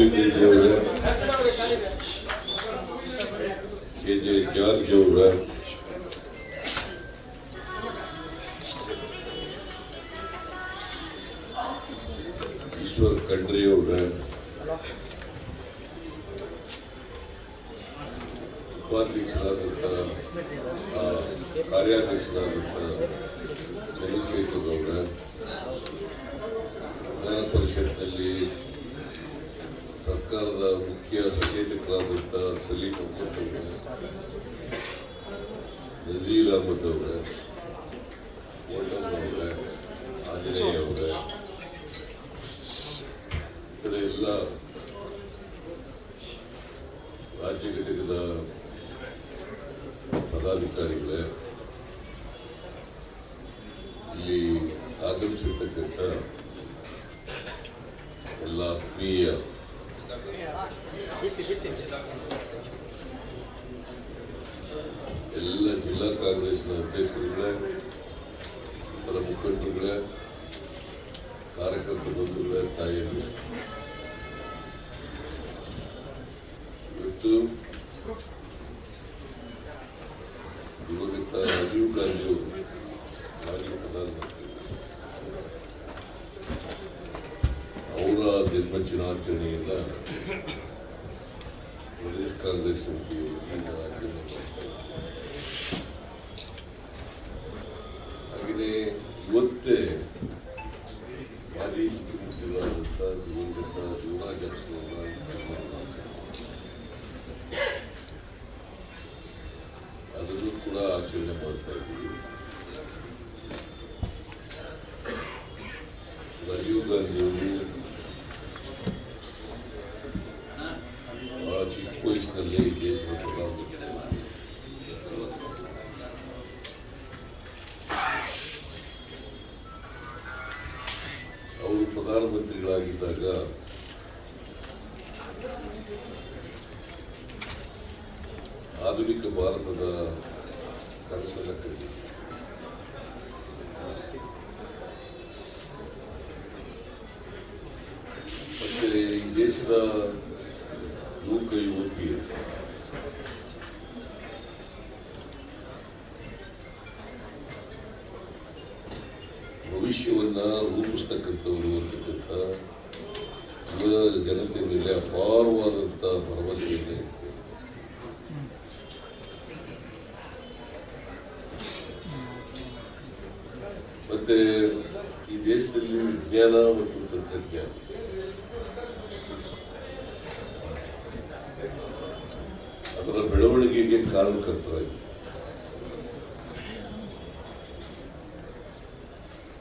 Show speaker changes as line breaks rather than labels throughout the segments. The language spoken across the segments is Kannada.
ರಾಮಲಿಂಗ ರೆಡ್ಡಿ ಅವರ ಕೆ ಜೆ ಜಾರ್ಜ್ ಅವರ ಈಶ್ವರ್ ಖಂಡ್ರೆ ಅವರ ಉಪಾಧ್ಯಕ್ಷರಾದಂಥ ಆ, ಕಾರ್ಯಾಧ್ಯಕ್ಷರಾದಂಥ ಚಂದ್ರಶೇಖರ್ ಅವರ ವಿಧಾನ ಪರಿಷತ್ನಲ್ಲಿ ಸರ್ಕಾರದ ಮುಖ್ಯ ಸಚೇತಕರಾದಂಥ ಸಲೀಂ ಅಹಮದ್ ಅವರ ನಜೀರ್ ಅಹಮದ್ ಅವರ ಅವರ, ಆಂಜನೇಯ ಅವರ ಇತರ ಎಲ್ಲ ರಾಜ್ಯ ಘಟಕದ ಪದಾಧಿಕಾರಿಗಳೇ ಇಲ್ಲಿ ಆಗಮಿಸಿರ್ತಕ್ಕಂಥ ಎಲ್ಲ ಪ್ರಿಯ ಎಲ್ಲ ಜಿಲ್ಲಾ ಕಾಂಗ್ರೆಸ್ನ ಅಧ್ಯಕ್ಷರುಗಳೇ, ಇತರ ಮುಖಂಡರುಗಳೇ, ಕಾರ್ಯಕರ್ತ ಬಂಧುಗಳೇ, ತಾಯಿಯರು. ಇವತ್ತು ದಿವಂಗತ ರಾಜೀವ್ ಗಾಂಧಿ ಅವರು ಮಾಜಿ ಪ್ರಧಾನಮಂತ್ರಿ. ಅವರ ಪ್ರದೇಶ Come listen, to you know I do ಪ್ರಧಾನಮಂತ್ರಿಗಳಾಗಿದ್ದಾಗ ಆಧುನಿಕ ಭಾರತದ ಕನಸನ್ನು ಕಂಡಿದ್ದರು ಮತ್ತೆ ಈ ದೇಶದ ಯುವಕ ಯುವತಿಯರು ಭವಿಷ್ಯವನ್ನ ರೂಪಿಸ್ತಕ್ಕಂಥವ್ರು ಅಂತಕ್ಕಂಥ ಜನತೆ ಮೇಲೆ ಅಪಾರವಾದಂಥ ಭರವಸೆಯನ್ನು ಇದೆ. ಮತ್ತೆ ಈ ದೇಶದಲ್ಲಿ ವಿಜ್ಞಾನ ಮತ್ತು ತಂತ್ರಜ್ಞಾನ. ಅದರ ಬೆಳವಣಿಗೆಗೆ ಕಾರಣಕರ್ತರಾಗಿ.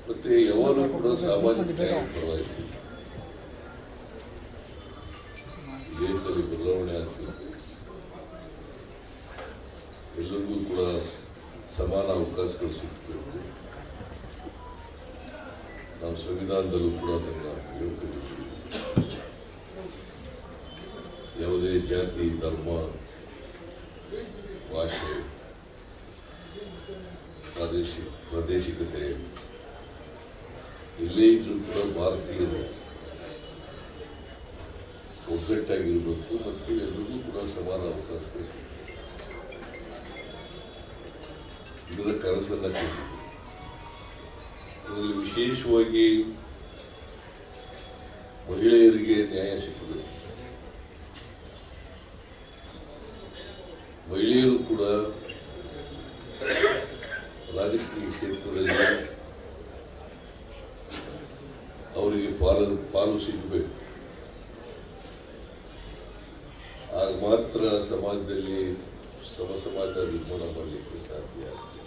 ಮತ್ತೆ ಯಾವಾಗಲೂ ಕೂಡ ಸಾಮಾಜಿಕ ನ್ಯಾಯ ಪರವಾಗಿ ಈ ದೇಶದಲ್ಲಿ ಬದಲಾವಣೆ ಆಗಬೇಕು. ಎಲ್ಲರಿಗೂ ಕೂಡ ಸಮಾನ ಅವಕಾಶಗಳು ಸಿಗಬೇಕು. ನಾವು ಸಂವಿಧಾನದಲ್ಲೂ ಕೂಡ ಅದನ್ನು ಹೇಳ್ಕೊಂಡಿದ್ದೀವಿ. ಯಾವುದೇ ಜಾತಿ, ಧರ್ಮ, ಭಾಷೆ ಪ್ರಾದೇಶಿಕ ಪ್ರಾದೇಶಿಕತೆ ಎಲ್ಲೇ ಇದ್ರೂ ಕೂಡ ಭಾರತೀಯರು ಒಗ್ಗಟ್ಟಾಗಿರಬೇಕು ಮತ್ತು ಎಲ್ಲರಿಗೂ ಕೂಡ ಸಮಾನ ಅವಕಾಶ ಇದರ ಕನಸನ್ನು ಕೊಟ್ಟಿದೆ. ಅದರಲ್ಲಿ ವಿಶೇಷವಾಗಿ ಮಹಿಳೆಯರಿಗೆ ನ್ಯಾಯ ಸಿಗಬೇಕು ಮಹಿಳೆಯರು ಕೂಡ ರಾಜಕೀಯ ಕ್ಷೇತ್ರದಲ್ಲಿ ಅವರಿಗೆ ಪಾಲು ಪಾಲು ಸಿಗಬೇಕು. ಆಗ ಮಾತ್ರ ಸಮಾಜದಲ್ಲಿ ಸಮ ಸಮಾಜ ನಿರ್ಮಾಣ ಮಾಡಲಿಕ್ಕೆ ಸಾಧ್ಯ ಆಗ್ತದೆ.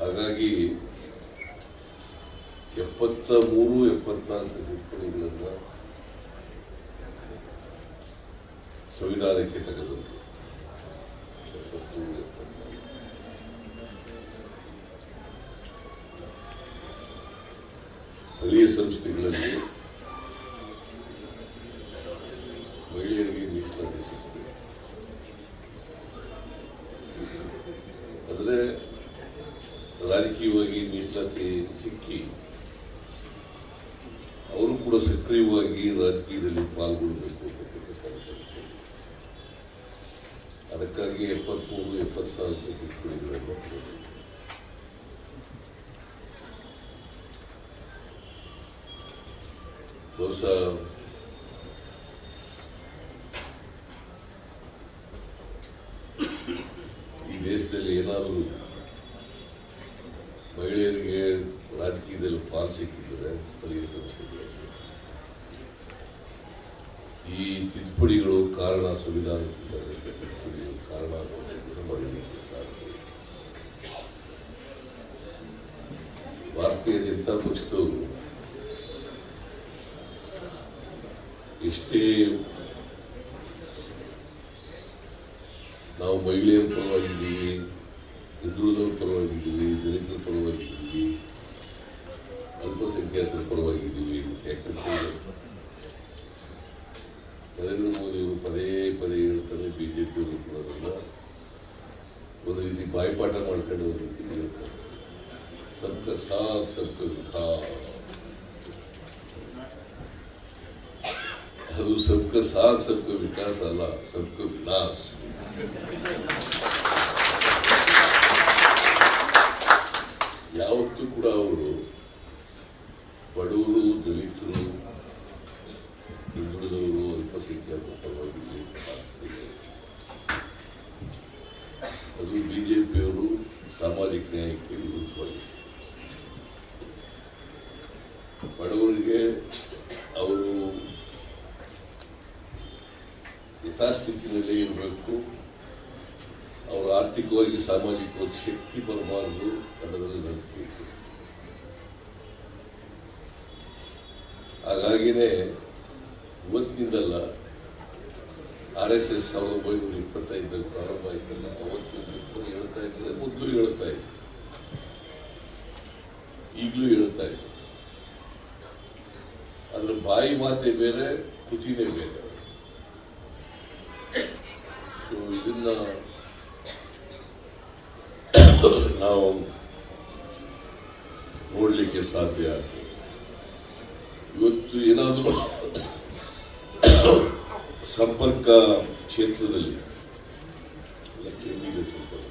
ಹಾಗಾಗಿ ಎಪ್ಪತ್ತ ಮೂರು, ಎಪ್ಪತ್ನಾಲ್ಕು ಟಿಪ್ಪಣಿಗಳನ್ನು ಸಂವಿಧಾನಕ್ಕೆ ತೆಗೆದದ್ದು ಸ್ಥಳೀಯ ಸಂಸ್ಥೆಗಳಲ್ಲಿ ಮಹಿಳೆಯರಿಗೆ ಮೀಸಲಾತಿ ಸಿಗ್ತದೆ. ಆದರೆ ರಾಜಕೀಯವಾಗಿ ಮೀಸಲಾತಿ ಸಿಕ್ಕಿ ಅವರು ಕೂಡ ಸಕ್ರಿಯವಾಗಿ ರಾಜಕೀಯದಲ್ಲಿ ಪಾಲ್ಗೊಳ್ಳಬೇಕು ಅದಕ್ಕಾಗಿ ಎಪ್ಪತ್ಮೂರು, ಎಪ್ಪತ್ನಾಲ್ಕು ತಿದ್ದುಪಡಿಗಳನ್ನು ಬಹುಶಃ ಈ ದೇಶದಲ್ಲಿ ಏನಾದರೂ ಮಹಿಳೆಯರಿಗೆ ರಾಜಕೀಯದಲ್ಲಿ ಪಾಲು ಸಿಕ್ಕಿದ್ರೆ ಸ್ಥಳೀಯ ಸಂಸ್ಥೆಗಳಲ್ಲಿ. ಈ ತಿದ್ದುಪಡಿಗಳು ಕಾರಣ ಸಂವಿಧಾನಕ್ಕೆ ತಿದ್ದುಪಡಿಗಳು ಕಾರಣ ಸಾಧ್ಯ ಭಾರತೀಯ ಜನತಾ ಪಕ್ಷದವರು ಎಷ್ಟೇ ನಾವು ಮಹಿಳೆಯರ ಪರವಾಗಿದ್ದೀವಿ ಹಿಂದುಳಿದವರ ಪರವಾಗಿದ್ದೀವಿ, ದಲಿತರ ಪರವಾಗಿದ್ದೀವಿ, ಅಲ್ಪಸಂಖ್ಯಾತರ ಪರವಾಗಿದ್ದೀವಿ. ಯಾಕಂದ್ರೆ ನರೇಂದ್ರ ಮೋದಿಯವರು ಪದೇ ಪದೇ ಹೇಳ್ತಾರೆ ಬಿಜೆಪಿಯವರು ಕೂಡ ಅದನ್ನ ಒಂದು ರೀತಿ ಬಾಯ್ಪಾಠ ಮಾಡ್ಕೊಂಡು ಒಂದು ರೀತಿ ಹೇಳ್ತಾರೆ. ಸಬ್ಕ ಸಾ तो सबका साथ सबका विकास आला सबका विनाश ಯಥಾಸ್ಥಿತಿನಲ್ಲೇ ಇರಬೇಕು ಅವರು ಆರ್ಥಿಕವಾಗಿ ಸಾಮಾಜಿಕವಾಗಿ ಶಕ್ತಿ ಬರಬಾರದು ಅದರಲ್ಲಿ ಇದೆ. ಹಾಗಾಗಿನೇ ಇವತ್ತಿನಿಂದಲ್ಲ ಆರ್ ಎಸ್ ಎಸ್ ಸಾವಿರದ ಒಂಬೈನೂರ ಇಪ್ಪತ್ತೈದರಲ್ಲಿ ಪ್ರಾರಂಭ ಆಯ್ತಲ್ಲ ಅವತ್ತಿನ ಹೇಳ್ತಾ ಇದ್ದಾರೆ, ಮೊದಲು ಹೇಳ್ತಾ ಇದ್ರು ಈಗಲೂ ಹೇಳ್ತಾ ಇದ್ರು ಅದ್ರ ಬಾಯಿ ಮಾತೆ ಬೇರೆ ಕುತಿನೇ ಬೇರೆ. ಇದನ್ನ ನಾವು ನೋಡಲಿಕ್ಕೆ ಸಾಧ್ಯ ಆಗ್ತದೆ. ಇವತ್ತು ಏನಾದರೂ ಸಂಪರ್ಕ ಕ್ಷೇತ್ರದಲ್ಲಿ ಲಕ್ಷ್ಮೀಗೆ ಸಂಪರ್ಕ.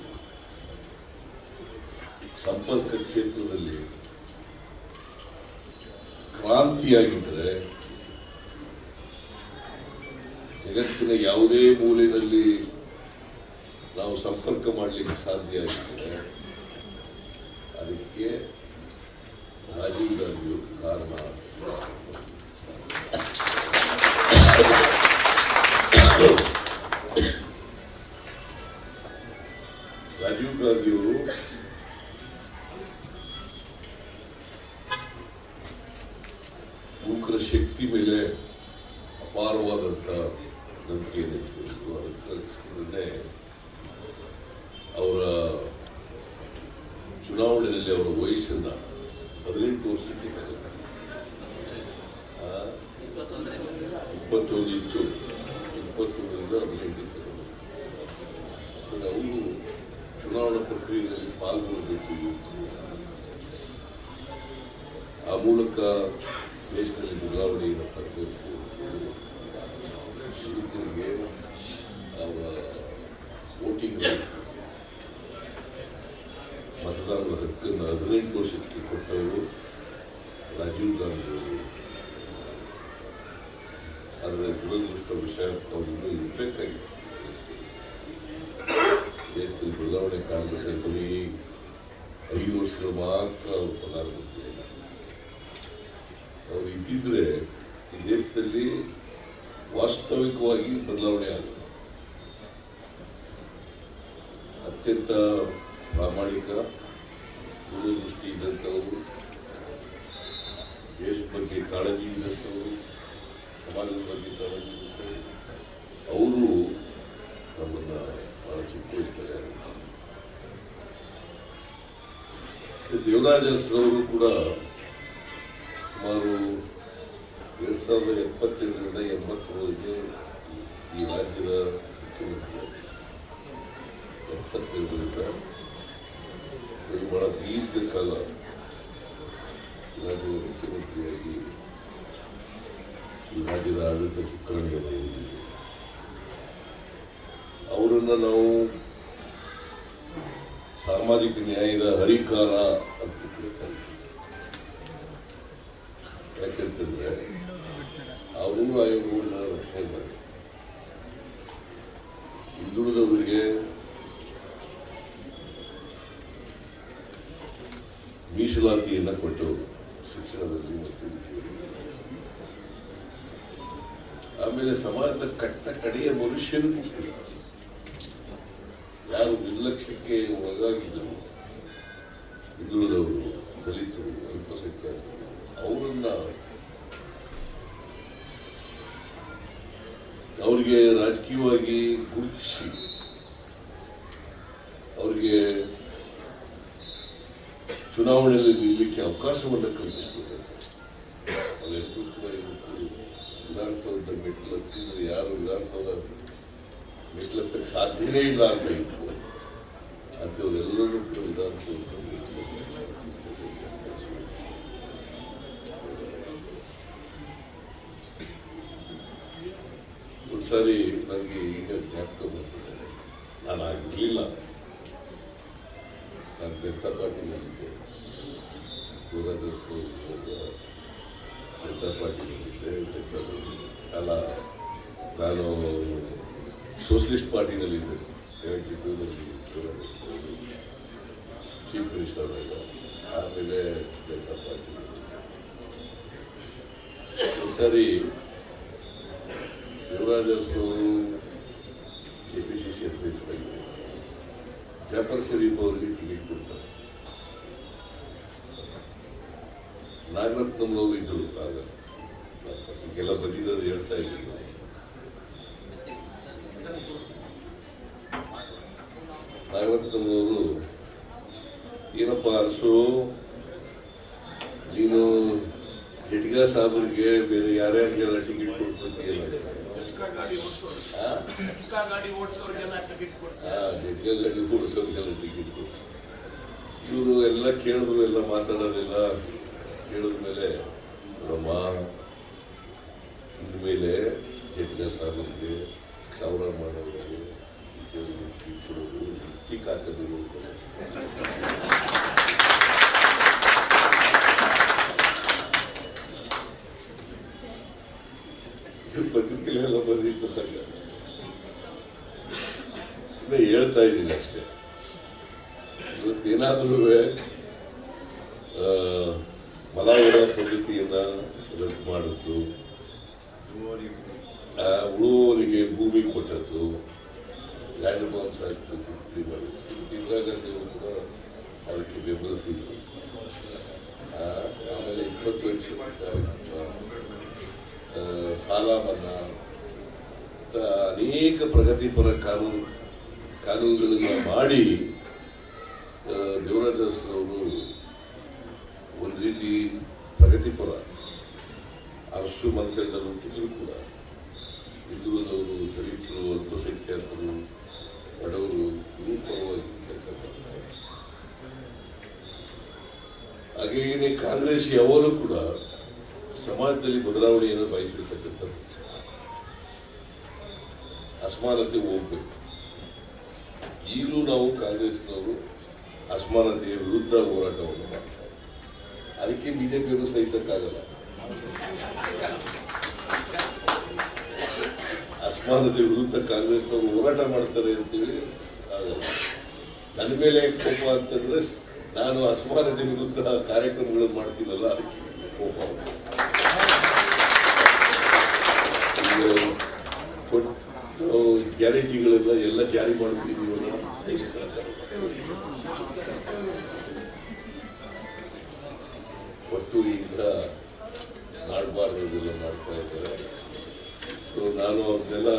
ಸಂಪರ್ಕ ಕ್ಷೇತ್ರದಲ್ಲಿ ಕ್ರಾಂತಿಯಾಗಿದ್ದರೆ ಜಗತ್ತಿನ ಯಾವುದೇ ಮೂಲಿನಲ್ಲಿ ನಾವು ಸಂಪರ್ಕ ಮಾಡಲಿಕ್ಕೆ ಸಾಧ್ಯ ಆಗಿದ್ದರೆ ಅದಕ್ಕೆ ರಾಜೀವ್ ಗಾಂಧಿಯವರು ಕಾರಣ ಅದಕ್ಕೋಸ್ಕರನೇ ಅವರ ಚುನಾವಣೆಯಲ್ಲಿ ಅವರ ವಯಸ್ಸಿಂದ ಹದಿನೆಂಟು ವರ್ಷಕ್ಕೆ ಇಪ್ಪತ್ತೊಂದು ಇತ್ತು. ಇಪ್ಪತ್ತೊಂದರಿಂದ ಹದಿನೆಂಟು ಇತ್ತು. ಅವರು ಚುನಾವಣಾ ಪ್ರಕ್ರಿಯೆಯಲ್ಲಿ ಪಾಲ್ಗೊಳ್ಳಬೇಕು ಆ ಮೂಲಕ ದೇಶದಲ್ಲಿ ಬದಲಾವಣೆಯನ್ನು ತರಬೇಕು ಯುವಕರಿಗೆ ಅವರ ವೋಟಿಂಗ್ ರೈಟ್ ಮತದಾನದ ಹಕ್ಕನ್ನು ಹದಿನೆಂಟು ವರ್ಷಕ್ಕೆ ಕೊಟ್ಟವರು ರಾಜೀವ್ ಗಾಂಧಿ ಅವರು. ಆದರೆ ದುರದೃಷ್ಟ ವಿಷಯ ಅವರು ಇಂಪ್ಯಾಕ್ಟ್ ಆಗಿದೆ ದೇಶದಲ್ಲಿ ಬದಲಾವಣೆ ಕಾಣಬೇಕಾದ್ರೆ ಬರೀ ಐದು ವರ್ಷಗಳು ಮಾತ್ರ ಅವರು ಪ್ರಧಾನಮಂತ್ರಿ ಅವರು ಇದ್ದಿದ್ರೆ ಈ ದೇಶದಲ್ಲಿ ವಾಸ್ತವಿಕವಾಗಿ ಬದಲಾವಣೆ ಆಗುತ್ತೆ. ಅತ್ಯಂತ ಪ್ರಾಮಾಣಿಕ ದೂರದೃಷ್ಟಿ ಇದ್ದಂಥವರು, ದೇಶದ ಬಗ್ಗೆ ಕಾಳಜಿ ಇದ್ದಂಥವರು, ಸಮಾಜದ ಬಗ್ಗೆ ಕಾಳಜಿ ಇದ್ದಂಥವ್ರು, ಅವರು ನಮ್ಮನ್ನು ಬಹಳ ಚಿಕ್ಕ ವಹಿಸ್ತಾರೆ ಶ್ರೀ ಕೂಡ ಸುಮಾರು ಎರಡು ಸಾವಿರದ ಎಪ್ಪತ್ತೆರಡರಿಂದ ಎಂಬತ್ತರವರೆಗೆ ಈ- ಈ ರಾಜ್ಯದ ಮುಖ್ಯಮಂತ್ರಿ ಎಪ್ಪತ್ತೆರಡರಿಂದ ಇವರು ಬಹಳ ದೀರ್ಘಕಾಲ ರಾಜ್ಯದ ಮುಖ್ಯಮಂತ್ರಿಯಾಗಿ ರಾಜ್ಯದ ಆಡಳಿತ ಚುಕ್ಕಾಣಿಗೆ ಅವರನ್ನು ನಾವು ಸಾಮಾಜಿಕ ನ್ಯಾಯದ ಹರಿಕಾರ ಅಂತ. ಯಾಕೆಂತಂದ್ರೆ ಅವರು ಆಯೋಗಗಳನ್ನ ರಕ್ಷಣೆ ಮಾಡಿ ಹಿಂದುಳಿದವರಿಗೆ ಮೀಸಲಾತಿಯನ್ನು ಕೊಟ್ಟವರು ಶಿಕ್ಷಣದಲ್ಲಿ ಮತ್ತು. ಆಮೇಲೆ ಸಮಾಜದ ಕಟ್ಟ ಕಡೆಯ ಮನುಷ್ಯನಿಗೂ ಕೂಡ ಯಾರು ನಿರ್ಲಕ್ಷ್ಯಕ್ಕೆ ಒಳಗಾಗಿದ್ದರು ಹಿಂದುಳಿದವರು ದಲಿತರು, ಅಲ್ಪಸಂಖ್ಯಾತರು, ಅವರನ್ನ ಅವರಿಗೆ ರಾಜಕೀಯವಾಗಿ ಗುರುತಿಸಿ ಅವರಿಗೆ ಚುನಾವಣೆಯಲ್ಲಿ ನಿಲ್ಲಲಿಕ್ಕೆ ಅವಕಾಶವನ್ನು ಕಲ್ಪಿಸಿಕೊಟ್ಟಂತೆ ಅವೆಲ್ಲರೂ ಕೂಡ ಇವತ್ತು ವಿಧಾನಸೌಧ ಮೆಟ್ಲತ್ತಿದ್ರೆ ಯಾರು ವಿಧಾನಸೌಧ ಮೆಟ್ಲತ್ತಕ್ಕೆ ಸಾಧ್ಯನೇ ಇಲ್ಲ ಅಂತ ಇತ್ತು ಅಂಥವರೆಲ್ಲರೂ ಕೂಡ ವಿಧಾನಸೌಧ ಒಂದ್ಸಾರಿ ನನಗೆ ಈಗ ಜ್ಞಾಪಕ ಬರ್ತದೆ ನಾನು ಆಗಿರಲಿಲ್ಲ ನಾನು ಜನತಾ ಪಾರ್ಟಿನಲ್ಲಿದ್ದೆ ದೂರದರ್ಶನ ಜನತಾ ಅಲ್ಲ ನಾನು ಸೋಷಲಿಸ್ಟ್ ಪಾರ್ಟಿನಲ್ಲಿದ್ದೆ ಸೆವೆಂಟಿ ಟೂನಲ್ಲಿ ಚೀಫ್ ಮಿನಿಸ್ಟರ್ ಆಮೇಲೆ ಜನತಾ ಪಾರ್ಟಿ ಸರಿ ಯುವರಾಜರ್ಸ್ ಕೆ ಪಿ ಸಿ ಸಿ ಅಧ್ಯಕ್ಷರಾಗಿದ್ದಾರೆ ಜಾಫರ್ ಶರೀಫ್ ಅವರಿಗೆ ಟಿಕೆಟ್ ಕೊಡ್ತಾರೆ ನಾಗರತ್ನಂನವರು ಇದ್ರು ಆಗ ಪತ್ರಿಕೆಲ್ಲ ಬದಿದ್ದು ಹೇಳ್ತಾ ಇದ್ರು. ನಾಗರತ್ನಂನವರು ಏನಪ್ಪ ಅರಸು? ನೀನು ಜಟ್ಗಾ ಸಾಹೇಬರಿಗೆ ಬೇರೆ ಯಾರ್ಯಾರಿಗೆಲ್ಲ ಟಿಕೆಟ್ ಕೊಟ್ಬಿಡ್ತೀಯಲ್ಲ?
ಗಾಡಿ ಓಡಿಸೋರಿಗೆಲ್ಲ ಟಿಕೆಟ್ ಕೊಡ್ತಾರೆ.
ಇವರು ಎಲ್ಲ ಕೇಳಿದ್ರು ಎಲ್ಲ ಮಾತಾಡೋದಿಲ್ಲ. ಕೇಳಿದ ಮೇಲೆ ನೋಡಮ್ಮ ಇನ್ಮೇಲೆ ಜಟ್ಗಾ ಸಾಹೇಬರಿಗೆ ಕ್ಷೌರ ಮಾಡೋರಿಗೆ ಕೊಡೋದು ಲಿಫ್ಟಿಕ್ ಹಾಕೋದು ಬದುಕಿಲ್ಲ ಬಂದಿತ್ತು ಸುಮ್ಮನೆ ಹೇಳ್ತಾ ಇದ್ದೀನಿ. ಉಳುವವರಿಗೆ ಭೂಮಿ ಕೊಟ್ಟದ್ದು ಲ್ಯಾಂಡ್ ತಿದ್ದುಪಡಿ ಮಾಡಿದ್ದು. ಇಂದಿರಾ ಗಾಂಧಿ ಅದಕ್ಕೆ ಬೆಂಬಲಿಸಿದ್ರು. ಆಮೇಲೆ ಇಪ್ಪತ್ತು ವರ್ಷ ಸಾಲ ಮನ್ನಾ. ಅನೇಕ ಪ್ರಗತಿಪರ ಕಾನೂನು, ಕಾನೂನುಗಳನ್ನು ಮಾಡಿ ದೇವರಾಜರವರು ಒಂದು ರೀತಿ ಪ್ರಗತಿಪರ ಅರಸು ಮಂತ್ರಿಗಳು ಕೂಡ ಹಿಂದುಳಿದವರು ದಲಿತರು ಅಲ್ಪಸಂಖ್ಯಾತರು ಬಡವರು ಇವ್ರ ಪರವಾಗಿ ಕೆಲಸ ಮಾಡ್ತಾರೆ ಹಾಗೆಯೇ ಕಾಂಗ್ರೆಸ್ ಯಾವಾಗಲೂ ಕೂಡ ಸಮಾಜದಲ್ಲಿ ಬದಲಾವಣೆಯನ್ನು ಬಯಸಿರ್ತಕ್ಕಂಥ ಅಸಮಾನತೆ ಹೋಗ್ಬೇಕು. ಈಗಲೂ ನಾವು ಕಾಂಗ್ರೆಸ್ನವರು ಅಸಮಾನತೆಯ ವಿರುದ್ಧ ಹೋರಾಟವನ್ನು ಮಾಡ್ತಾರೆ ಅದಕ್ಕೆ ಬಿಜೆಪಿಯವರು ಸಹಿಸಕ್ಕಾಗಲ್ಲ. ಅಸಮಾನತೆ ವಿರುದ್ಧ ಕಾಂಗ್ರೆಸ್ನವರು ಹೋರಾಟ ಮಾಡ್ತಾರೆ ಅಂತೇಳಿ ಆಗಲ್ಲ. ನನ್ನ ಮೇಲೆ ಕೋಪ ಅಂತಂದ್ರೆ ನಾನು ಅಸಮಾನತೆ ವಿರುದ್ಧ ಕಾರ್ಯಕ್ರಮಗಳನ್ನು ಮಾಡ್ತೀನಲ್ಲ, ಅದಕ್ಕೆ ಕೋಪ ಗ್ಯಾರಂಟಿಗಳೆಲ್ಲ ಎಲ್ಲ ಜಾರಿ ಮಾಡಿಬಿಟ್ಟಿದ್ದೀವಲ್ಲ ಒಟ್ಟು ಒಟ್ಟುರಿಯಿಂದ ಮಾಡಬಾರ್ದು ಇದೆಲ್ಲ ಮಾಡ್ತಾ ಇದ್ದಾರೆ. ಸೊ ನಾನು ಅವ್ರನ್ನೆಲ್ಲ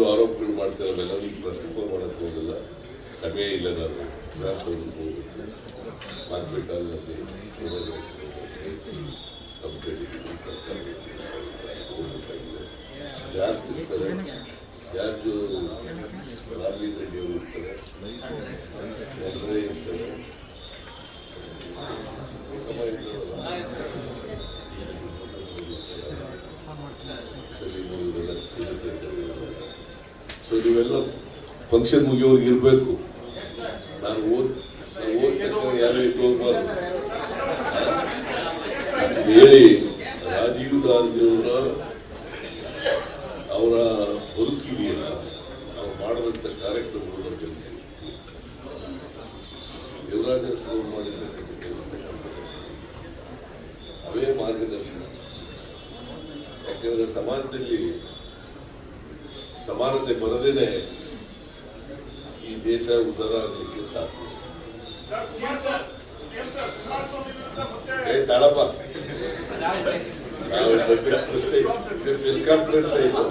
ಸುಳ್ಳು ಆರೋಪಗಳು ಮಾಡ್ತಾರೆ ಅವೆಲ್ಲ. ಈಗ ಪ್ರಸ್ತಾಪ ಮಾಡೋಕ್ಕೆ ಹೋಗಲ್ಲ. ಸಮಯ ಇಲ್ಲ ನಾನು ವಿಳಾಸವನ್ನು ಹೋಗಬೇಕು. ಮಾರ್ಕೆಟಲ್ಲಿ ನಮ್ಮ ಕಡೆಗೆ ಇರ್ತಾರೆ. ಜಾರ್ಜ್ ರಾಮೀರ್ ರೆಡ್ಡಿ ಅವರು ಇರ್ತಾರೆ. ಮೊದಲೇ ಇರ್ತಾರೆ. ಸರಿ ಸೊ ನೀವೆಲ್ಲ ಫಂಕ್ಷನ್ ಮುಗಿಯೋರ್ಗೆ ಇರಬೇಕು. ನಾನು ಓದ್ ನಾನು ಓದ್ ತಕ್ಷಣ ಯಾರು ಇಟ್ಟು ಹೇಳಿ, ರಾಜೀವ್ ಗಾಂಧಿಯವರ ಅವರ ಬದುಕಿದೆಯಲ್ಲ, ನಾವು ಮಾಡಿದಂಥ ಕಾರ್ಯಕ್ರಮಗಳು ಬಗ್ಗೆ ಯುವರಾಜ ಹೆಸರು ಮಾಡಿರ್ತಕ್ಕಂಥ ಅವೇ ಮಾರ್ಗದರ್ಶನ. ಯಾಕೆಂದ್ರೆ ಸಮಾಜದಲ್ಲಿ ಸಮಾನತೆ ಬರದೇನೆ ಈ ದೇಶ ಉದ್ಧಾರ ಆಗಲಿಕ್ಕೆ ಸಾಧ್ಯ ಏ ತಾಳಪ್ಪ. ಪ್ರಶ್ನೆ ಇದು ಪ್ರೆಸ್ ಕಾನ್ಫರೆನ್ಸ್ ಆಯ್ತು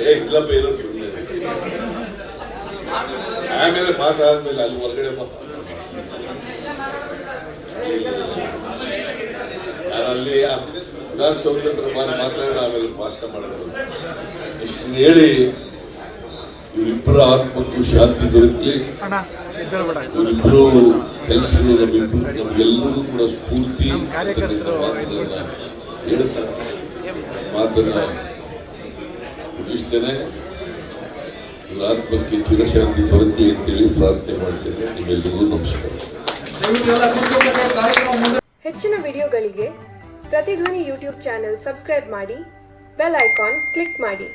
ಏ ಇಲ್ಲಪ್ಪ ಏನೋ ಸುಮ್ಮನೆ ಆಮೇಲೆ ಮಾತಾದ್ಮೇಲೆ ಅಲ್ಲಿ ಹೊರಗಡೆ ಬಾ. ನಾನು ಅಲ್ಲಿ ವಿಧಾನಸೌಧ ಹತ್ರ ಮಾತಾಡೋಣ ಆಮೇಲೆ ಭಾಷಣ ಮಾಡೋಣ. ಇಷ್ಟನ್ನ ಹೇಳಿ ಇವರಿಬ್ಬರ ಆತ್ಮಕ್ಕೂ ಶಾಂತಿ ದೊರಕಲಿ. ಇವರಿಬ್ಬರು ಕೆಲಸ ನಮ್ಮಿಬ್ಬರು ನಮ್ಗೆಲ್ಲರಿಗೂ ಕೂಡ ಸ್ಫೂರ್ತಿ ಮಾತುಗಳನ್ನ ಹೇಳ್ತಾ ಮಾತನ್ನ ಮುಗಿಸ್ತೇನೆ. ಇವರ ಆತ್ಮಕ್ಕೆ ಚಿರಶಾಂತಿ ದೊರಕಲಿ ಅಂತೇಳಿ ಪ್ರಾರ್ಥನೆ ಮಾಡ್ತೇನೆ. ನಿಮ್ಮೆಲ್ಲರಿಗೂ ನಮಸ್ಕಾರ.
ಹೆಚ್ಚಿನ ವಿಡಿಯೋಗಳಿಗೆ ಪ್ರತಿಧ್ವನಿ ಯೂಟ್ಯೂಬ್ ಚಾನೆಲ್ ಸಬ್ಸ್ಕ್ರೈಬ್ ಮಾಡಿ ಬೆಲ್ ಐಕಾನ್ ಕ್ಲಿಕ್ ಮಾಡಿ.